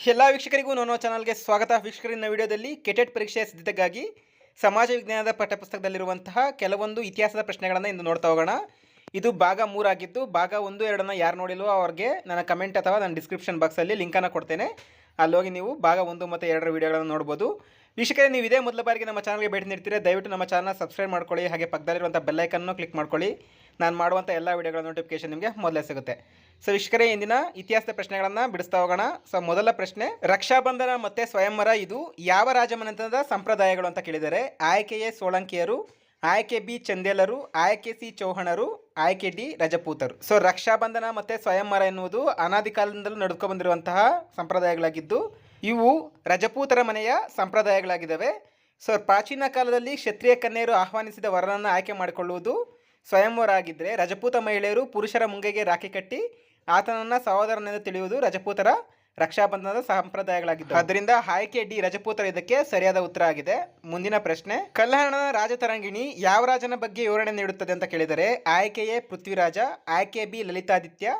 ಎಲ್ಲ ವೀಕ್ಷಕರಿಗೂ ನೋನೋ ಚಾನಲ್ಗೆ ಸ್ವಾಗತ. ವೀಕ್ಷಕರಿನ ವಿಡಿಯೋದಲ್ಲಿ ಕೆಟೆಟ್ ಪರೀಕ್ಷೆಯ ಸಿದ್ಧತೆಗಾಗಿ ಸಮಾಜ ವಿಜ್ಞಾನದ ಪಠ್ಯಪುಸ್ತಕದಲ್ಲಿರುವಂತಹ ಕೆಲವೊಂದು ಇತಿಹಾಸದ ಪ್ರಶ್ನೆಗಳನ್ನು ಇಂದು ನೋಡ್ತಾ ಹೋಗೋಣ. ಇದು ಭಾಗ ಮೂರಾಗಿದ್ದು ಭಾಗ ಒಂದು ಎರಡನ್ನ ಯಾರು ನೋಡಿಲ್ವೋ ಅವ್ರಿಗೆ ನನ್ನ ಕಮೆಂಟ್ ಅಥವಾ ನನ್ನ ಡಿಸ್ಕ್ರಿಪ್ಷನ್ ಬಾಕ್ಸಲ್ಲಿ ಲಿಂಕನ್ನು ಕೊಡ್ತೇನೆ. ಅಲ್ಲೋಗಿ ನೀವು ಭಾಗ ಒಂದು ಮತ್ತು ಎರಡರ ವಿಡಿಯೋಗಳನ್ನು ನೋಡ್ಬೋದು. ವೀಕ್ಷಕರೇ, ನೀವು ಇದೇ ಮೊದಲ ಬಾರಿಗೆ ನಮ್ಮ ಚಾನಲ್ಗೆ ಭೇಟಿ ನೀಡ್ತೀರಾ, ದಯವಿಟ್ಟು ನಮ್ಮ ಚಾನಲ್ನ ಸಬ್ಸ್ಕ್ರೈಬ್ ಮಾಡ್ಕೊಳ್ಳಿ, ಹಾಗೆ ಪಕ್ಕದಲ್ಲಿರುವಂಥ ಬೆಲ್ಲೈಕನ್ನು ಕ್ಲಿಕ್ ಮಾಡ್ಕೊಳ್ಳಿ. ನಾನು ಮಾಡುವಂಥ ಎಲ್ಲ ವಿಡಿಯೋಗಳ ನೋಟಿಫಿಕೇಶನ್ ನಿಮಗೆ ಮೊದಲೇ ಸಿಗುತ್ತೆ. ಸೊ ವೀಕ್ಷಕರೇ ಇಂದಿನ ಇತಿಹಾಸದ ಪ್ರಶ್ನೆಗಳನ್ನು ಬಿಡಿಸ್ತಾ ಹೋಗೋಣ. ಸೊ, ಮೊದಲ ಪ್ರಶ್ನೆ, ರಕ್ಷಾಬಂಧನ ಮತ್ತು ಸ್ವಯಂವರ, ಇದು ಯಾವ ರಾಜಮನೆತನದ ಸಂಪ್ರದಾಯಗಳು ಅಂತ ಕೇಳಿದರೆ ಆಯ್ಕೆ ಎ ಸೋಳಂಕಿಯರು, ಆಯ್ಕೆ ಬಿ ಚಂದೇಲರು, ಆಯ್ಕೆ ಸಿ ಚೌಹಾಣರು, ಆಯ್ಕೆ ಡಿ ರಜಪೂತರು. ಸೊ, ರಕ್ಷಾಬಂಧನ ಮತ್ತು ಸ್ವಯಂವರ ಎನ್ನುವುದು ಅನಾದಿ ಕಾಲದಿಂದಲೂ ನಡೆದುಕೊಂಡು ಬಂದಿರುವಂತಹ ಸಂಪ್ರದಾಯಗಳಾಗಿದ್ದು, ಇವು ರಜಪೂತರ ಮನೆಯ ಸಂಪ್ರದಾಯಗಳಾಗಿದ್ದಾವೆ. ಸೊ, ಪ್ರಾಚೀನ ಕಾಲದಲ್ಲಿ ಕ್ಷತ್ರಿಯ ಕನ್ಯರು ಆಹ್ವಾನಿಸಿದ ವರನನ್ನು ಆಯ್ಕೆ ಮಾಡಿಕೊಳ್ಳುವುದು ಸ್ವಯಂವರ ಆಗಿದ್ದರೆ ರಜಪೂತ ಮಹಿಳೆಯರು ಪುರುಷರ ಮುಂಗೆಗೆ ರಾಖಿ ಕಟ್ಟಿ ಆತನನ್ನು ಸಹೋದರನೆಂದು ತಿಳಿಯುವುದು ರಜಪೂತರ ರಕ್ಷಾಬಂಧನದ ಸಂಪ್ರದಾಯಗಳಾಗಿದ್ದವು. ಅದರಿಂದ ಆಯ್ಕೆ ಡಿ ರಜಪೂತರ ಇದಕ್ಕೆ ಸರಿಯಾದ ಉತ್ತರ ಆಗಿದೆ. ಮುಂದಿನ ಪ್ರಶ್ನೆ ಕಲ್ಯಾಣದ ರಾಜತರಂಗಿಣಿ ಯಾವ ರಾಜನ ಬಗ್ಗೆ ವಿವರಣೆ ನೀಡುತ್ತದೆ ಅಂತ ಕೇಳಿದರೆ ಆಯ್ಕೆ ಎ ಪೃಥ್ವಿರಾಜ, ಆಯ್ಕೆ ಬಿ ಲಲಿತಾದಿತ್ಯ,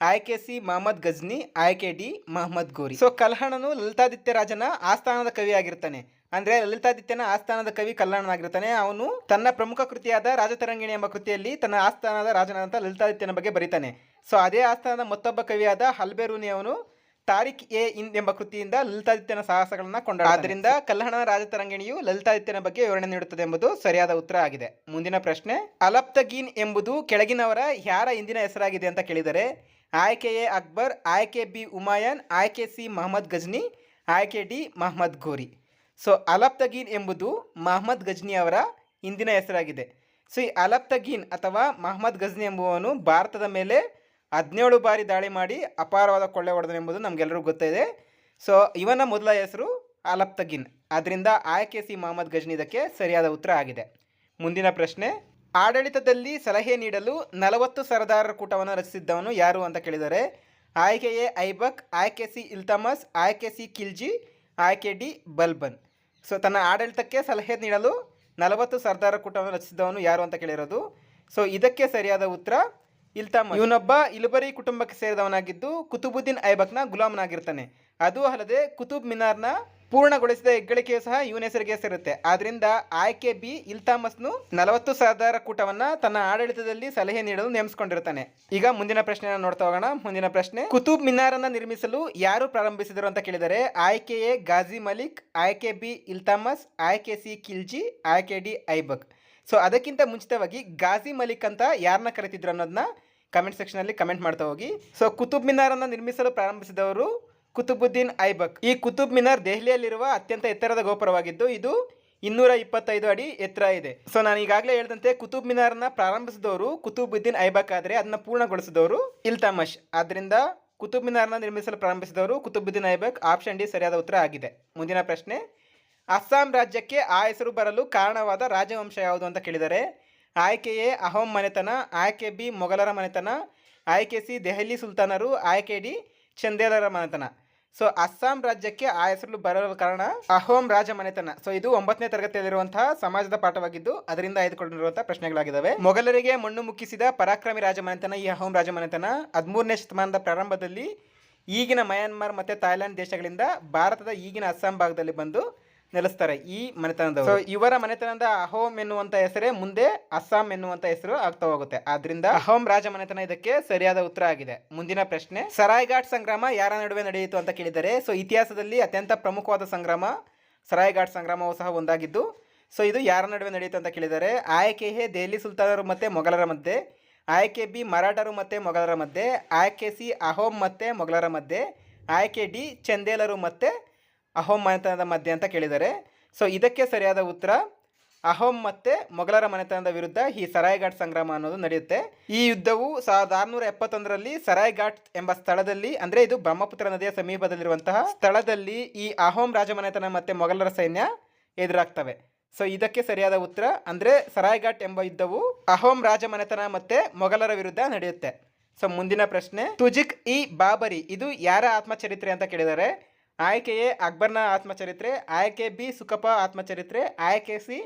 ಆಯ್ಕೆ ಸಿ ಮಹಮ್ಮದ್ ಗಜ್ನಿ, ಆಯ್ಕೆ ಡಿ ಮಹಮ್ಮದ್ ಗೋರಿ. ಸೊ ಕಲ್ಹಣನು ಲಲಿತಾದಿತ್ಯ ರಾಜನ ಆಸ್ಥಾನದ ಕವಿಯಾಗಿರ್ತಾನೆ. ಅಂದ್ರೆ ಲಲಿತಾದಿತ್ಯನ ಆಸ್ಥಾನದ ಕವಿ ಕಲ್ಯಾಣನಾಗಿರ್ತಾನೆ. ಅವನು ತನ್ನ ಪ್ರಮುಖ ಕೃತಿಯಾದ ರಾಜತರಂಗಿಣಿ ಎಂಬ ಕೃತಿಯಲ್ಲಿ ತನ್ನ ಆಸ್ಥಾನದ ರಾಜನಾದಂಥ ಲಲಿತಾದಿತ್ಯನ ಬಗ್ಗೆ ಬರೀತಾನೆ. ಸೊ ಅದೇ ಆಸ್ಥಾನದ ಮತ್ತೊಬ್ಬ ಕವಿಯಾದ ಹಲ್ಬೇರೂನಿ ಅವನು ತಾರಿಕ್ ಎ ಇನ್ ಎಂಬ ಕೃತಿಯಿಂದ ಲಲಿತಾದಿತ್ಯನ ಸಾಹಸಗಳನ್ನ ಕೊಂಡ ಆದ್ದರಿಂದ ಕಲ್ಯಾಣ ರಾಜತರಂಗಿಣಿಯು ಲಲಿತಾದಿತ್ಯನ ಬಗ್ಗೆ ವಿವರಣೆ ನೀಡುತ್ತದೆ ಎಂಬುದು ಸರಿಯಾದ ಉತ್ತರ ಆಗಿದೆ. ಮುಂದಿನ ಪ್ರಶ್ನೆ ಅಲಪ್ತಗೀನ್ ಎಂಬುದು ಕೆಳಗಿನವರ ಯಾರ ಇಂದಿನ ಹೆಸರಾಗಿದೆ ಅಂತ ಕೇಳಿದರೆ ಆಯ್ಕೆ ಎ ಅಕ್ಬರ್ ಆಯ್ಕೆ ಬಿ ಉಮಾಯನ್ ಆಯ್ಕೆ ಸಿ ಮಹಮ್ಮದ್ ಗಜ್ನಿ ಆಯ್ಕೆ ಡಿ ಮಹಮ್ಮದ್ ಗೋರಿ ಸೊ ಅಲಪ್ತಗೀನ್ ಎಂಬುದು ಮಹಮ್ಮದ್ ಗಜ್ನಿ ಅವರ ಹಿಂದಿನ ಹೆಸರಾಗಿದೆ. ಸೊ ಈ ಅಲಪ್ತಗೀನ್ ಅಥವಾ ಮಹಮ್ಮದ್ ಗಜ್ನಿ ಎಂಬುವನು ಭಾರತದ ಮೇಲೆ ಹದಿನೇಳು ಬಾರಿ ದಾಳಿ ಮಾಡಿ ಅಪಾರವಾದ ಕೊಳ್ಳೆ ಹೊಡೆದನೆಂಬುದು ನಮಗೆಲ್ಲರಿಗೂ ಗೊತ್ತಿದೆ. ಸೊ ಇವನ ಮೊದಲ ಹೆಸರು ಅಲಪ್ತಗಿನ್ ಆದ್ದರಿಂದ ಆಯ್ಕೆ ಸಿ ಮಹಮ್ಮದ್ ಗಜ್ನಿ ಇದಕ್ಕೆ ಸರಿಯಾದ ಉತ್ತರ ಆಗಿದೆ. ಮುಂದಿನ ಪ್ರಶ್ನೆ, ಆಡಳಿತದಲ್ಲಿ ಸಲಹೆ ನೀಡಲು ನಲವತ್ತು ಸರದಾರರ ಕೂಟವನ್ನು ರಚಿಸಿದ್ದವನು ಯಾರು ಅಂತ ಕೇಳಿದರೆ ಆಯ್ಕೆ ಎ ಐಬಕ್, ಆಯ್ಕೆ ಸಿ ಇಲ್ತಮಸ್, ಆಯ್ಕೆ ಸಿ ಕಿಲ್ಜಿ ಆಯ್ಕೆ ಡಿ ಬಲ್ಬನ್. ಸೊ ತನ್ನ ಆಡಳಿತಕ್ಕೆ ಸಲಹೆ ನೀಡಲು ನಲವತ್ತು ಸರ್ದಾರ ಕೂಟವನ್ನು ರಚಿಸಿದವನು ಯಾರು ಅಂತ ಕೇಳಿರೋದು. ಸೊ ಇದಕ್ಕೆ ಸರಿಯಾದ ಉತ್ತರ ಇಲ್ತಾಮ ಇವನೊಬ್ಬ ಇಲುಬರಿ ಕುಟುಂಬಕ್ಕೆ ಸೇರಿದವನಾಗಿದ್ದು ಕುತುಬುದ್ದೀನ್ ಐಬಕ್ನ ಗುಲಾಮನಾಗಿರ್ತಾನೆ. ಅದು ಅಲ್ಲದೆ ಕುತುಬ್ ಮಿನಾರ್ನ ಪೂರ್ಣಗೊಳಿಸಿದ ಹೆಗ್ಗಳಿಕೆಯು ಸಹ ಇವನ ಹೆಸರಿಗೆ ಸೇರುತ್ತೆ. ಆದ್ರಿಂದ ಆಯ್ಕೆ ಬಿ ಇಲ್ತಾಮಸ್ನು ನಲವತ್ತು ಸಾವಿರ ಕೂಟವನ್ನ ತನ್ನ ಆಡಳಿತದಲ್ಲಿ ಸಲಹೆ ನೀಡಲು ನೇಮಿಸಿಕೊಂಡಿರ್ತಾನೆ. ಈಗ ಮುಂದಿನ ಪ್ರಶ್ನೆಯನ್ನು ನೋಡ್ತಾ ಹೋಗೋಣ. ಮುಂದಿನ ಪ್ರಶ್ನೆ, ಕುತುಬ್ ಮಿನಾರನ್ನ ನಿರ್ಮಿಸಲು ಯಾರು ಪ್ರಾರಂಭಿಸಿದರು ಅಂತ ಕೇಳಿದರೆ ಆಯ್ಕೆ ಎ ಗಾಜಿ ಮಲಿಕ್, ಆಯ್ಕೆ ಬಿ ಇಲ್ತಾಮಸ್, ಆಯ್ಕೆ ಸಿ ಕಿಲ್ಜಿ ಆಯ್ಕೆ ಡಿ ಐಬಕ್. ಸೊ ಅದಕ್ಕಿಂತ ಮುಂಚಿತವಾಗಿ ಗಾಜಿ ಮಲಿಕ್ ಅಂತ ಯಾರನ್ನ ಕರಿತಿದ್ರು ಅನ್ನೋದನ್ನ ಕಮೆಂಟ್ ಸೆಕ್ಷನಲ್ಲಿ ಕಮೆಂಟ್ ಮಾಡ್ತಾ ಹೋಗಿ. ಸೊ ಕುತುಬ್ ಮಿನಾರನ್ನು ನಿರ್ಮಿಸಲು ಪ್ರಾರಂಭಿಸಿದವರು ಕುತುಬುದ್ದೀನ್ ಐಬಕ್. ಈ ಕುತುಬ್ ಮಿನಾರ್ ದೆಹಲಿಯಲ್ಲಿರುವ ಅತ್ಯಂತ ಎತ್ತರದ ಗೋಪುರವಾಗಿದ್ದು, ಇದು ಇನ್ನೂರ ಇಪ್ಪತ್ತೈದು ಅಡಿ ಎತ್ತರ ಇದೆ. ಸೊ ನಾನು ಈಗಾಗಲೇ ಹೇಳಿದಂತೆ ಕುತುಬ್ ಮಿನಾರನ್ನ ಪ್ರಾರಂಭಿಸಿದವರು ಕುತುಬುದ್ದೀನ್ ಐಬಕ್ ಆದರೆ ಅದನ್ನ ಪೂರ್ಣಗೊಳಿಸಿದವರು ಇಲ್ತಮಶ್. ಆದ್ದರಿಂದ ಕುತುಬ್ ಮಿನಾರ್ನ ನಿರ್ಮಿಸಲು ಪ್ರಾರಂಭಿಸಿದವರು ಕುತುಬುದ್ದೀನ್ ಐಬಕ್. ಆಪ್ಷನ್ ಡಿ ಸರಿಯಾದ ಉತ್ತರ ಆಗಿದೆ. ಮುಂದಿನ ಪ್ರಶ್ನೆ, ಅಸ್ಸಾಂ ರಾಜ್ಯಕ್ಕೆ ಆ ಹೆಸರು ಬರಲು ಕಾರಣವಾದ ರಾಜವಂಶ ಯಾವುದು ಅಂತ ಕೇಳಿದರೆ ಆಯ್ಕೆ ಎ ಅಹೋಂ ಮನೆತನ, ಆಯ್ಕೆ ಬಿ ಮೊಘಲರ ಮನೆತನ, ಆಯ್ಕೆ ಸಿ ದೆಹಲಿ ಸುಲ್ತಾನರು, ಆಯ್ಕೆ ಡಿ ಚಂದೇಲರ ಮನೆತನ. ಸೊ ಅಸ್ಸಾಂ ರಾಜ್ಯಕ್ಕೆ ಆ ಹೆಸರು ಬರಲು ಕಾರಣ ಅಹೋಂ ರಾಜ ಮನೆತನ ಸೊ ಇದು ಒಂಬತ್ತನೇ ತರಗತಿಯಲ್ಲಿರುವಂತಹ ಸಮಾಜದ ಪಾಠವಾಗಿದ್ದು ಅದರಿಂದ ಆಯ್ದುಕೊಂಡಿರುವಂತಹ ಪ್ರಶ್ನೆಗಳಾಗಿದ್ದಾವೆ. ಮೊಘಲರಿಗೆ ಮಣ್ಣು ಮುಕ್ಕಿಸಿದ ಪರಾಕ್ರಮಿ ರಾಜ ಮನೆತನ ಈ ಅಹೋಂ ರಾಜ ಮನೆತನ ಹದಿಮೂರನೇ ಶತಮಾನದ ಪ್ರಾರಂಭದಲ್ಲಿ ಈಗಿನ ಮಯನ್ಮಾರ್ ಮತ್ತು ಥಾಯ್ಲೆಂಡ್ ದೇಶಗಳಿಂದ ಭಾರತದ ಈಗಿನ ಅಸ್ಸಾಂ ಭಾಗದಲ್ಲಿ ಬಂದು ನೆಲೆಸ್ತಾರೆ. ಈ ಮನೆತನದ ಸೊ ಇವರ ಮನೆತನದ ಅಹೋಮ್ ಎನ್ನುವಂತ ಹೆಸರೇ ಮುಂದೆ ಅಸ್ಸಾಂ ಎನ್ನುವಂತ ಹೆಸರು ಆಗ್ತಾ ಹೋಗುತ್ತೆ. ಆದ್ರಿಂದ ಅಹೋಮ್ ರಾಜ ಮನೆತನ ಇದಕ್ಕೆ ಸರಿಯಾದ ಉತ್ತರ ಆಗಿದೆ. ಮುಂದಿನ ಪ್ರಶ್ನೆ ಸರಾಯ್ಘಾಟ್ ಸಂಗ್ರಾಮ ಯಾರ ನಡುವೆ ನಡೆಯಿತು ಅಂತ ಕೇಳಿದರೆ ಸೊ ಇತಿಹಾಸದಲ್ಲಿ ಅತ್ಯಂತ ಪ್ರಮುಖವಾದ ಸಂಗ್ರಾಮ ಸರಾಯ್ಘಾಟ್ ಸಂಗ್ರಾಮವು ಸಹ ಒಂದಾಗಿದ್ದು ಸೊ ಇದು ಯಾರ ನಡುವೆ ನಡೆಯಿತು ಅಂತ ಕೇಳಿದರೆ ಆಯ್ಕೆ ಎ ದೆಹಲಿ ಸುಲ್ತಾನರು ಮತ್ತು ಮೊಘಲರ ಮಧ್ಯೆ ಆಯ್ಕೆ ಬಿ ಮರಾಠರು ಮತ್ತು ಮೊಘಲರ ಮಧ್ಯೆ ಆಯ್ಕೆ ಸಿ ಅಹೋಮ್ ಮತ್ತು ಮೊಘಲರ ಮಧ್ಯೆ ಆಯ್ಕೆ ಡಿ ಚಂದೇಲರು ಮತ್ತು ಅಹೋಮ್ ಮನೆತನದ ಮಧ್ಯೆ ಅಂತ ಕೇಳಿದ್ದಾರೆ. ಸೊ ಇದಕ್ಕೆ ಸರಿಯಾದ ಉತ್ತರ ಅಹೋಮ್ ಮತ್ತು ಮೊಘಲರ ಮನೆತನದ ವಿರುದ್ಧ ಈ ಸರಾಯ್ಘಾಟ್ ಸಂಗ್ರಾಮ ಅನ್ನೋದು ನಡೆಯುತ್ತೆ. ಈ ಯುದ್ಧವು ಸಾವಿರದ ಆರುನೂರ ಎಪ್ಪತ್ತೊಂದರಲ್ಲಿ ಸರಾಯ್ಘಾಟ್ ಎಂಬ ಸ್ಥಳದಲ್ಲಿ, ಅಂದರೆ ಇದು ಬ್ರಹ್ಮಪುತ್ರ ನದಿಯ ಸಮೀಪದಲ್ಲಿರುವಂತಹ ಸ್ಥಳದಲ್ಲಿ ಈ ಅಹೋಮ್ ರಾಜಮನೆತನ ಮತ್ತು ಮೊಘಲರ ಸೈನ್ಯ ಎದುರಾಗ್ತವೆ. ಸೊ ಇದಕ್ಕೆ ಸರಿಯಾದ ಉತ್ತರ, ಅಂದರೆ ಸರಾಯ್ಘಾಟ್ ಎಂಬ ಯುದ್ಧವು ಅಹೋಮ್ ರಾಜಮನೆತನ ಮತ್ತು ಮೊಘಲರ ವಿರುದ್ಧ ನಡೆಯುತ್ತೆ. ಸೊ ಮುಂದಿನ ಪ್ರಶ್ನೆ, ತುಜಿಕ್ ಇ ಬಾಬರಿ, ಇದು ಯಾರ ಆತ್ಮಚರಿತ್ರೆ ಅಂತ ಕೇಳಿದರೆ ಆಯ್ಕೆ ಎ ಅಕ್ಬರ್ನ ಆತ್ಮಚರಿತ್ರೆ, ಆಯ್ಕೆ ಬಿ ಸುಕಪ ಆತ್ಮಚರಿತ್ರೆ, ಆಯ್ಕೆ ಸಿ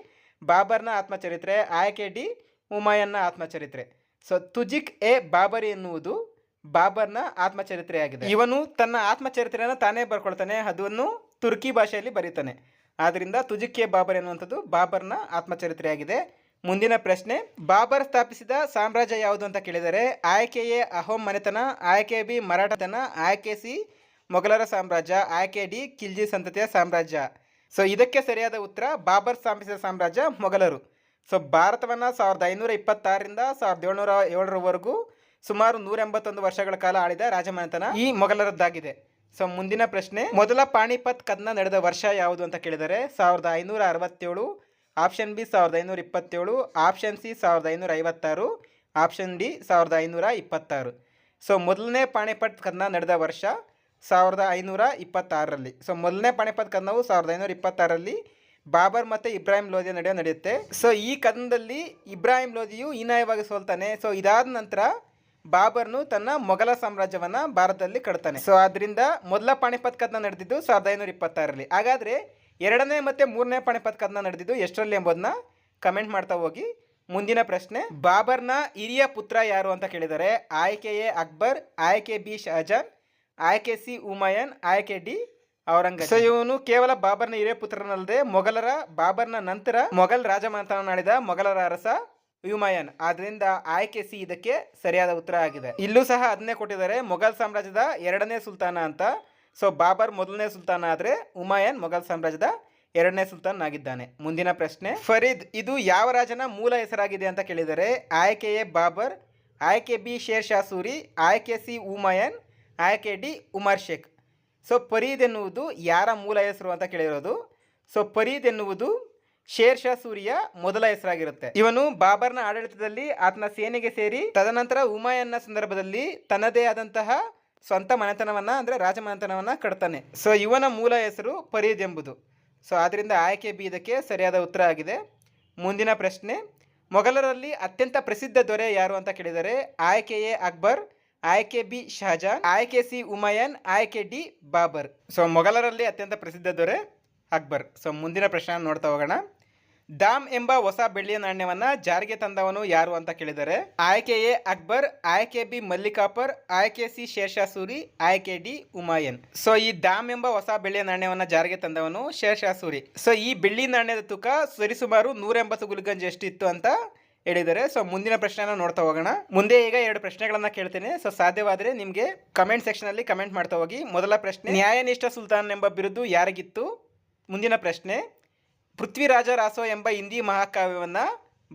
ಬಾಬರ್ನ ಆತ್ಮಚರಿತ್ರೆ, ಆಯ್ಕೆ ಡಿ ಉಮಾಯನ್ನ ಆತ್ಮಚರಿತ್ರೆ. ಸೊ ತುಜಿಕ್ ಎ ಬಾಬರಿ ಎನ್ನುವುದು ಬಾಬರ್ನ ಆತ್ಮಚರಿತ್ರೆಯಾಗಿದೆ. ಇವನು ತನ್ನ ಆತ್ಮಚರಿತ್ರೆಯನ್ನು ತಾನೇ ಬರ್ಕೊಳ್ತಾನೆ, ಅದನ್ನು ತುರ್ಕಿ ಭಾಷೆಯಲ್ಲಿ ಬರೀತಾನೆ. ತುಜಿಕ್ ಎ ಬಾಬರ್ ಎನ್ನುವಂಥದ್ದು ಬಾಬರ್ನ ಆತ್ಮಚರಿತ್ರೆಯಾಗಿದೆ. ಮುಂದಿನ ಪ್ರಶ್ನೆ, ಬಾಬರ್ ಸ್ಥಾಪಿಸಿದ ಸಾಮ್ರಾಜ್ಯ ಯಾವುದು ಅಂತ ಕೇಳಿದರೆ ಆಯ್ಕೆ ಎ ಅಹೋಮ್ ಮನೆತನ, ಆಯ್ಕೆ ಬಿ ಮರಾಠತನ, ಆಯ್ಕೆ ಸಿ ಮೊಘಲರ ಸಾಮ್ರಾಜ್ಯ ಆಕೆ ಡಿ ಖಿಲ್ಜಿ ಸಂತತಿಯ ಸಾಮ್ರಾಜ್ಯ. ಸೊ ಇದಕ್ಕೆ ಸರಿಯಾದ ಉತ್ತರ ಬಾಬರ್ ಸ್ಥಾಪಿಸಿದ ಸಾಮ್ರಾಜ್ಯ ಮೊಘಲರು. ಸೊ ಭಾರತವನ್ನು ಸಾವಿರದ ಐನೂರ ಇಪ್ಪತ್ತಾರರಿಂದ ಸಾವಿರದ ಏಳ್ನೂರ ಏಳರವರೆಗೂ ಸುಮಾರು ನೂರ ಎಂಬತ್ತೊಂದು ವರ್ಷಗಳ ಕಾಲ ಆಳಿದ ರಾಜಮನೆತನ ಈ ಮೊಘಲರದ್ದಾಗಿದೆ. ಸೊ ಮುಂದಿನ ಪ್ರಶ್ನೆ, ಮೊದಲ ಪಾಣಿಪತ್ ಕದನ ನಡೆದ ವರ್ಷ ಯಾವುದು ಅಂತ ಕೇಳಿದರೆ ಸಾವಿರದ ಐನೂರ ಅರವತ್ತೇಳು, ಆಪ್ಷನ್ ಬಿ ಸಾವಿರದ ಐನೂರ ಇಪ್ಪತ್ತೇಳು, ಆಪ್ಷನ್ ಸಿ ಸಾವಿರದ ಐನೂರ ಐವತ್ತಾರು, ಆಪ್ಷನ್ ಡಿ ಸಾವಿರದ ಐನೂರ ಇಪ್ಪತ್ತಾರು. ಸೊ ಮೊದಲನೇ ಪಾಣಿಪತ್ ಕದನ ನಡೆದ ವರ್ಷ ಸಾವಿರದ ಐನೂರ ಇಪ್ಪತ್ತಾರರಲ್ಲಿ. ಸೊ ಮೊದಲನೇ ಪಾಣಿಪತ್ ಕದನವು ಸಾವಿರದ ಐನೂರ ಇಪ್ಪತ್ತಾರರಲ್ಲಿ ಬಾಬರ್ ಮತ್ತು ಇಬ್ರಾಹಿಂ ಲೋಧಿಯ ನಡೆಯೋ ನಡೆಯುತ್ತೆ. ಸೊ ಈ ಕದನದಲ್ಲಿ ಇಬ್ರಾಹಿಂ ಲೋಧಿಯು ಹೀನಾಯವಾಗಿ ಸೋಲ್ತಾನೆ. ಸೊ ಇದಾದ ನಂತರ ಬಾಬರ್ನು ತನ್ನ ಮೊಘಲ ಸಾಮ್ರಾಜ್ಯವನ್ನು ಭಾರತದಲ್ಲಿ ಕಡ್ತಾನೆ ಸೊ ಅದರಿಂದ ಮೊದಲ ಪಾಣಿಪತ್ ಕದನ ನಡೆದಿದ್ದು ಸಾವಿರದ ಐನೂರ ಇಪ್ಪತ್ತಾರರಲ್ಲಿ. ಹಾಗಾದರೆ ಎರಡನೇ ಮತ್ತು ಮೂರನೇ ಪಾಣಿಪತ್ ಕದನ ನಡೆದಿದ್ದು ಎಷ್ಟರಲ್ಲಿ ಎಂಬುದನ್ನ ಕಮೆಂಟ್ ಮಾಡ್ತಾ ಹೋಗಿ. ಮುಂದಿನ ಪ್ರಶ್ನೆ, ಬಾಬರ್ನ ಹಿರಿಯ ಪುತ್ರ ಯಾರು ಅಂತ ಕೇಳಿದರೆ ಆಯ್ಕೆ ಎ ಅಕ್ಬರ್, ಆಯ್ಕೆ ಬಿ ಶಹಜಾನ್ ಆಯ್ಕೆ ಸಿ ಉಮಾಯನ್, ಆಯ್ಕೆ ಡಿ ಔರಂಗಜೇಬ್. ಸೊ ಇವನು ಕೇವಲ ಬಾಬರ್ನ ಹಿರಿಯ ಪುತ್ರನಲ್ಲದೆ ಮೊಘಲರ ಬಾಬರ್ನ ನಂತರ ಮೊಘಲ್ ರಾಜಮಾತನಾಡಿದ ಮೊಘಲರ ಅರಸ ಉಮಾಯನ್. ಆದ್ರಿಂದ ಆಯ್ಕೆ ಸಿ ಇದಕ್ಕೆ ಸರಿಯಾದ ಉತ್ತರ ಆಗಿದೆ. ಇಲ್ಲೂ ಸಹ ಅದನ್ನೇ ಕೊಟ್ಟಿದ್ದಾರೆ. ಮೊಘಲ್ ಸಾಮ್ರಾಜ್ಯದ ಎರಡನೇ ಸುಲ್ತಾನ ಅಂತ. ಸೊ ಬಾಬರ್ ಮೊದಲನೇ ಸುಲ್ತಾನ ಆದರೆ ಉಮಾಯನ್ ಮೊಘಲ್ ಸಾಮ್ರಾಜ್ಯದ ಎರಡನೇ ಸುಲ್ತಾನ್ ಆಗಿದ್ದಾನೆ. ಮುಂದಿನ ಪ್ರಶ್ನೆ, ಫರೀದ್, ಇದು ಯಾವ ರಾಜನ ಮೂಲ ಹೆಸರಾಗಿದೆ ಅಂತ ಕೇಳಿದರೆ ಆಯ್ಕೆ ಎ ಬಾಬರ್, ಆಯ್ಕೆ ಬಿ ಶೇರ್ ಶಾ ಸೂರಿ, ಆಯ್ಕೆ ಸಿ ಉಮಾಯನ್ ಆಯ್ಕೆ ಡಿ ಉಮರ್ ಶೇಖ್. ಸೊ ಫರೀದ್ ಎನ್ನುವುದು ಯಾರ ಮೂಲ ಹೆಸರು ಅಂತ ಕೇಳಿರೋದು? ಸೊ ಫರೀದ್ ಎನ್ನುವುದು ಶೇರ್ ಶಾ ಸೂರಿಯ ಮೊದಲ ಹೆಸರಾಗಿರುತ್ತೆ. ಇವನು ಬಾಬರ್ನ ಆಡಳಿತದಲ್ಲಿ ಆತನ ಸೇನೆಗೆ ಸೇರಿ, ತದನಂತರ ಉಮಾಯನ್ನ ಸಂದರ್ಭದಲ್ಲಿ ತನ್ನದೇ ಆದಂತಹ ಸ್ವಂತ ಮನೆತನವನ್ನ ಅಂದ್ರೆ ರಾಜಮನೆತನವನ್ನ ಕಟ್ತಾನೆ. ಸೊ ಇವನ ಮೂಲ ಹೆಸರು ಫರೀದ್ ಎಂಬುದು. ಸೊ ಆದ್ರಿಂದ ಆಯ್ಕೆ ಬಿ ಇದಕ್ಕೆ ಸರಿಯಾದ ಉತ್ತರ ಆಗಿದೆ. ಮುಂದಿನ ಪ್ರಶ್ನೆ, ಮೊಘಲರಲ್ಲಿ ಅತ್ಯಂತ ಪ್ರಸಿದ್ಧ ದೊರೆ ಯಾರು ಅಂತ ಕೇಳಿದರೆ ಆಯ್ಕೆ ಎ ಅಕ್ಬರ್ ಆಯ್ಕೆ ಬಿ ಶಹಜಾನ್, ಆಯ್ಕೆ ಸಿ ಉಮಯನ್, ಆಯ್ಕೆ ಡಿ ಬಾಬರ್. ಸೊ ಮೊಘಲರಲ್ಲಿ ಅತ್ಯಂತ ಪ್ರಸಿದ್ಧ ದೊರೆ ಅಕ್ಬರ್. ಸೊ ಮುಂದಿನ ಪ್ರಶ್ನೆ ನೋಡ್ತಾ ಹೋಗೋಣ. ದಾಮ್ ಎಂಬ ಹೊಸ ಬೆಳ್ಳಿಯ ನಾಣ್ಯವನ್ನ ಜಾರಿಗೆ ತಂದವನು ಯಾರು ಅಂತ ಕೇಳಿದರೆ, ಆಯ್ಕೆ ಎ ಅಕ್ಬರ್, ಆಯ್ಕೆ ಬಿ ಮಲ್ಲಿಕಾಪರ್, ಆಯ್ಕೆ ಸಿ ಶೇರ್ಷಾ ಸೂರಿ ಆಯ್ಕೆ ಡಿ ಉಮಾಯನ್. ಸೊ ಈ ದಾಮ್ ಎಂಬ ಹೊಸ ಬೆಳ್ಳಿಯ ನಾಣ್ಯವನ್ನ ಜಾರಿಗೆ ತಂದವನು ಶೇರ್ಷಾ ಸೂರಿ ಸೊ ಈ ಬೆಳ್ಳಿ ನಾಣ್ಯದ ತೂಕ ಸರಿಸುಮಾರು ನೂರ ಎಂಬತ್ತು ಗುಲ್ಗಂಜ್ ಎಷ್ಟಿತ್ತು ಅಂತ ಹೇಳಿದ್ದಾರೆ. ಸೊ ಮುಂದಿನ ಪ್ರಶ್ನೆನ ನೋಡ್ತಾ ಹೋಗೋಣ. ಮುಂದೆ ಈಗ ಎರಡು ಪ್ರಶ್ನೆಗಳನ್ನ ಕೇಳ್ತೇನೆ. ಸೊ ಸಾಧ್ಯವಾದರೆ ನಿಮಗೆ ಕಮೆಂಟ್ ಸೆಕ್ಷನ್ ಅಲ್ಲಿ ಕಮೆಂಟ್ ಮಾಡ್ತಾ ಹೋಗಿ. ಮೊದಲ ಪ್ರಶ್ನೆ, ನ್ಯಾಯನಿಷ್ಠ ಸುಲ್ತಾನ್ ಎಂಬ ಬಿರುದು ಯಾರಿಗಿತ್ತು? ಮುಂದಿನ ಪ್ರಶ್ನೆ, ಪೃಥ್ವಿರಾಜ ರಾಸೋ ಎಂಬ ಹಿಂದಿ ಮಹಾಕಾವ್ಯವನ್ನು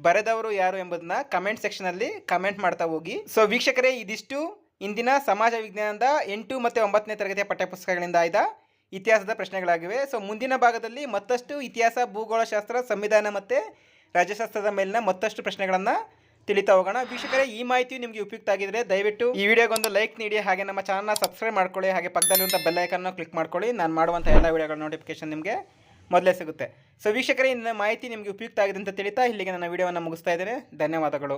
ಬರೆದವರು ಯಾರು ಎಂಬುದನ್ನ ಕಮೆಂಟ್ ಸೆಕ್ಷನಲ್ಲಿ ಕಮೆಂಟ್ ಮಾಡ್ತಾ ಹೋಗಿ. ಸೊ ವೀಕ್ಷಕರೇ, ಇದಿಷ್ಟು. ಇಂದಿನ ಸಮಾಜ ವಿಜ್ಞಾನದ ಎಂಟು ಮತ್ತು ಒಂಬತ್ತನೇ ತರಗತಿಯ ಪಠ್ಯಪುಸ್ತಕಗಳಿಂದ ಆಯ್ದ ಇತಿಹಾಸದ ಪ್ರಶ್ನೆಗಳಾಗಿವೆ. ಸೊ ಮುಂದಿನ ಭಾಗದಲ್ಲಿ ಮತ್ತಷ್ಟು ಇತಿಹಾಸ, ಭೂಗೋಳಶಾಸ್ತ್ರ, ಸಂವಿಧಾನ ಮತ್ತು ರಾಜ್ಯಶಾಸ್ತ್ರದ ಮೇಲಿನ ಮತ್ತಷ್ಟು ಪ್ರಶ್ನೆಗಳನ್ನು ತಿಳಿತಾ ಹೋಗೋಣ. ವೀಕ್ಷಕರೇ, ಈ ಮಾಹಿತಿ ನಿಮಗೆ ಉಪಯುಕ್ತ ಆಗಿದ್ರೆ ದಯವಿಟ್ಟು ಈ ವಿಡಿಯೋಗೊಂದು ಲೈಕ್ ನೀಡಿ, ಹಾಗೆ ನಮ್ಮ ಚಾನಲ್ನ ಸಬ್ಸ್ಕ್ರೈಬ್ ಮಾಡ್ಕೊಳ್ಳಿ, ಹಾಗೆ ಪಕ್ಕದಲ್ಲಿರುವಂಥ ಬೆಲ್ಲೈಕನ್ನು ಕ್ಲಿಕ್ ಮಾಡ್ಕೊಳ್ಳಿ. ನಾನು ಮಾಡುವಂಥ ಎಲ್ಲ ವಿಡಿಯೋಗಳ ನೋಟಿಫಿಕೇಶನ್ ನಿಮಗೆ ಮೊದಲೇ ಸಿಗುತ್ತೆ. ಸೊ ವೀಕ್ಷಕರೇ, ಇಂದಿನ ಮಾಹಿತಿ ನಿಮಗೆ ಉಪಯುಕ್ತ ಆಗಿದೆ ಅಂತ ತಿಳಿತಾ ಇಲ್ಲಿಗೆ ನನ್ನ ವಿಡಿಯೋವನ್ನು ಮುಗಿಸ್ತಾ ಇದ್ದೇನೆ. ಧನ್ಯವಾದಗಳು.